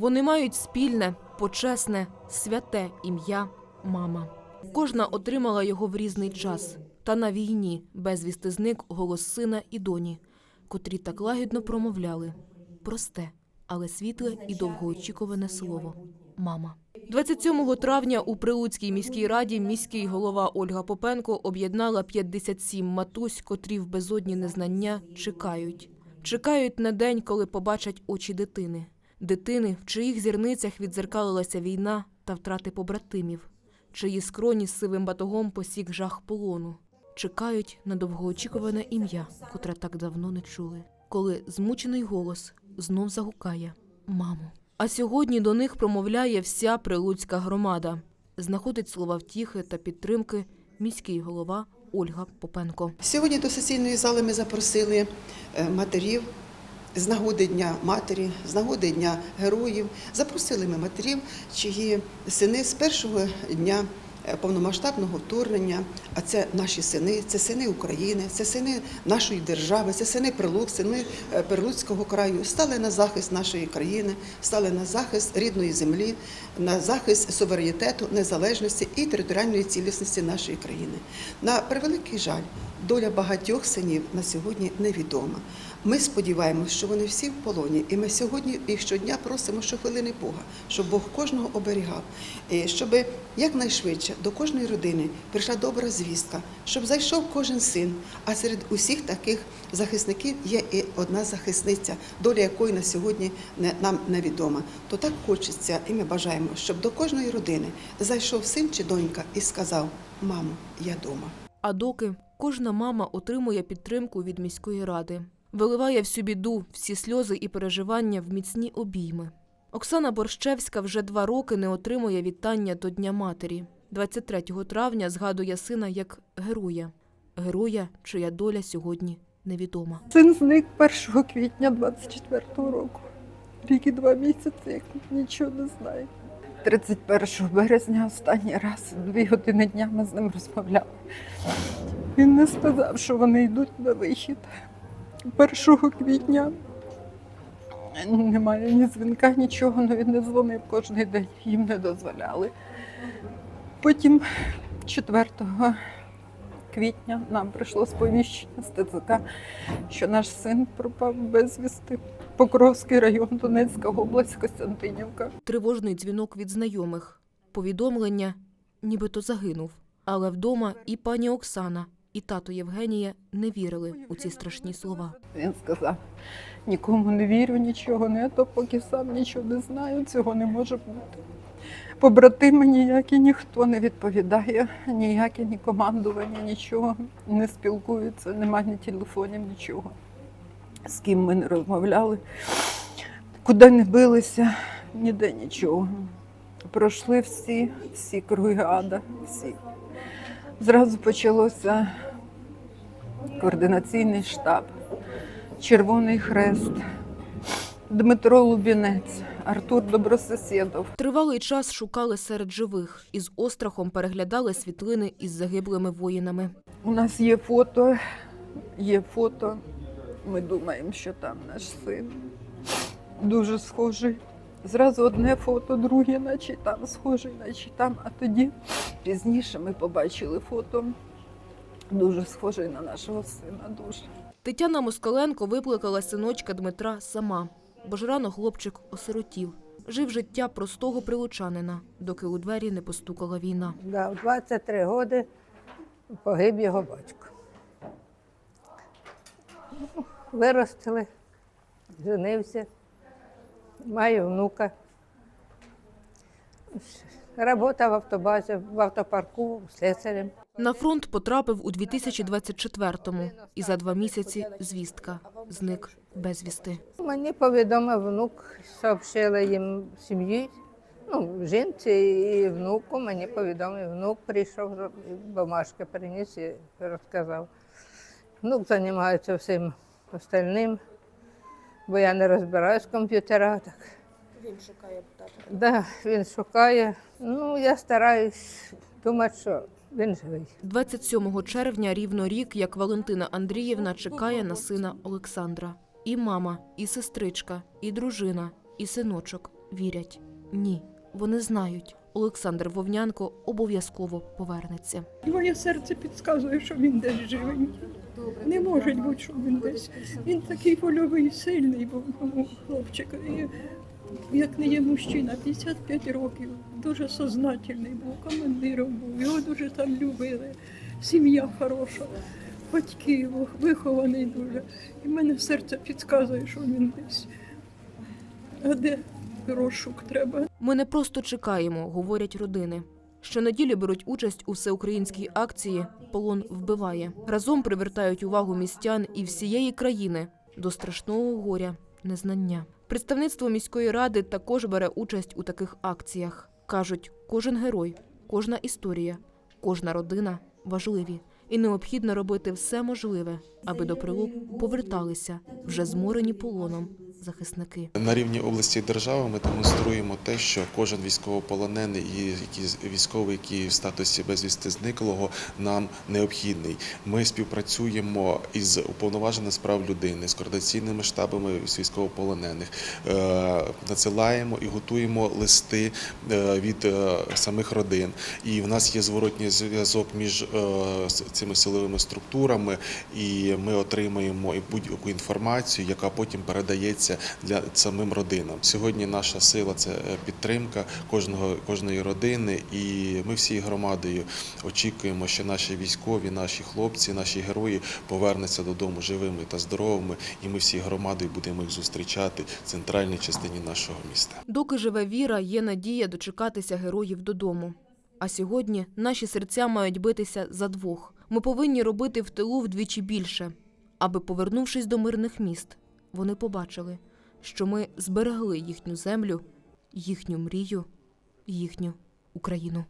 Вони мають спільне, почесне, святе ім'я мама. Кожна отримала його в різний час. Та на війні безвісти зник голос сина і доні, котрі так лагідно промовляли просте, але світле і довгоочікуване слово мама. 27 травня у Прилуцькій міській раді міський голова Ольга Попенко об'єднала 57 матусь, котрі в безодні незнання чекають. Чекають на день, коли побачать очі дитини. Дитини, в чиїх зірницях відзеркалилася війна та втрати побратимів, чиї скроні з сивим батогом посік жах полону. Чекають на довгоочікуване ім'я, котре так давно не чули, коли змучений голос знов загукає Мамо. А сьогодні до них промовляє вся прилуцька громада. Знаходить слова втіхи та підтримки міський голова Ольга Попенко. Сьогодні до сесійної зали ми запросили е, матерів з нагоди Дня матері, з нагоди Дня героїв. Запросили ми матерів, чиї сини з першого дня е, повномасштабного вторгнення, а це наші сини, це сини України, це сини нашої держави, це сини Прилук, сини е, Прилуцького краю, стали на захист нашої країни, стали на захист рідної землі, на захист суверенітету, незалежності і територіальної цілісності нашої країни. На превеликий жаль, доля багатьох синів на сьогодні невідома. Ми сподіваємося, що вони всі в полоні, і ми сьогодні їх щодня просимо щохвилини Бога, щоб Бог кожного оберігав, і щоб якнайшвидше до кожної родини прийшла добра звістка, щоб зайшов кожен син. А серед усіх таких захисників є і одна захисниця, доля якої на сьогодні нам невідома. То так хочеться, і ми бажаємо, щоб до кожної родини зайшов син чи донька і сказав: Мамо, я дома. А доки кожна мама отримує підтримку від міської ради, виливає всю біду, всі сльози і переживання в міцні обійми. Оксана Борщевська вже два роки не отримує вітання до Дня матері. 23 травня згадує сина як героя, героя, чия доля сьогодні невідома. Син зник 1 квітня 24-го року. Рік і два місяці, як нічого не знаю. 31 березня останній раз, дві години дня ми з ним розмовляли. Він не сказав, що вони йдуть на вихід. 1 квітня немає ні дзвінка, нічого, але він не дзвонив кожен день, їм не дозволяли. Потім 4 квітня нам прийшло сповіщення з ТЦК, що наш син пропав безвісти. Покровський район, Донецька область, Костянтинівка. Тривожний дзвінок від знайомих, повідомлення, нібито загинув. Але вдома і пані Оксана, і тато Євгенія не вірили у ці страшні слова. Він сказав: нікому не вірю, нічого не то, поки сам нічого не знаю, цього не може бути. Побратими ніякі ніхто не відповідає, ніякі ні командування, нічого не спілкуються, немає ні телефонів, нічого. З ким ми не розмовляли, куди не билися, ніде нічого. Пройшли всі, всі круги ада, всі. Зразу почалося координаційний штаб, Червоний Хрест, Дмитро Лубінець, Артур Добрососєдов. Тривалий час шукали серед живих і з острахом переглядали світлини із загиблими воїнами. У нас є фото, є фото. Ми думаємо, що там наш син. Дуже схожий. Зразу одне фото, друге, наче там схожий, наче там. А тоді пізніше ми побачили фото. Дуже схожий на нашого сина. Дуже. Тетяна Москаленко викликала синочка Дмитра сама, бо ж рано хлопчик осиротів. Жив життя простого прилучанина, доки у двері не постукала війна. Да, в 23 роки погиб його батько. Виростили, женився, маю внука. Робота в автобазі, в автопарку, слесарем. На фронт потрапив у 2024-му і за два місяці звістка зник безвісти. Мені повідомив внук, сообщила їм сім'ї, ну, жінці і внуку. Мені повідомив внук, прийшов, бумажки приніс і розказав. Внук займається всім остальним, бо я не розбираюсь в комп'ютерах. Так. Він шукає тата? Да, він шукає. Ну, я стараюсь думати, що він живий. 27 червня рівно рік, як Валентина Андріївна чекає на сина Олександра. І мама, і сестричка, і дружина, і синочок вірять. Ні, вони знають. Олександр Вовнянко обов'язково повернеться. Моє серце підказує, що він десь живий. Не може бути, що він десь. Він такий вольовий, сильний був ну, хлопчик. І як не є мужчина, 55 років, дуже сознательний був, командиром був, його дуже там любили. Сім'я хороша, батьки, вихований дуже. І в мене серце підказує, що він десь. А де розшук треба? Ми не просто чекаємо, говорять родини. Щонеділі беруть участь у всеукраїнській акції Полон вбиває. Разом привертають увагу містян і всієї країни до страшного горя незнання. Представництво міської ради також бере участь у таких акціях. кажуть, кожен герой, кожна історія, кожна родина важливі, і необхідно робити все можливе, аби до прилук поверталися вже зморені полоном захисники. На рівні області держави ми демонструємо те, що кожен військовополонений і військовий, який в статусі безвісти зниклого, нам необхідний. Ми співпрацюємо із уповноваженим з прав людини, з координаційними штабами з військовополонених, е, надсилаємо і готуємо листи е, від е, самих родин. І в нас є зворотній зв'язок між цими силовими структурами, і ми отримуємо і будь-яку інформацію, яка потім передається для самим родинам. Сьогодні наша сила це е, підтримка кожного кожної родини, і ми всією громадою очікуємо, що наші військові, наші хлопці, наші герої повернуться додому живими та здоровими, і ми всі громадою будемо їх зустрічати в центральній частині нашого міста. Доки живе віра, є надія дочекатися героїв додому. А сьогодні наші серця мають битися за двох. Ми повинні робити в тилу вдвічі більше, аби, повернувшись до мирних міст, вони побачили, що ми зберегли їхню землю, їхню мрію, їхню Україну.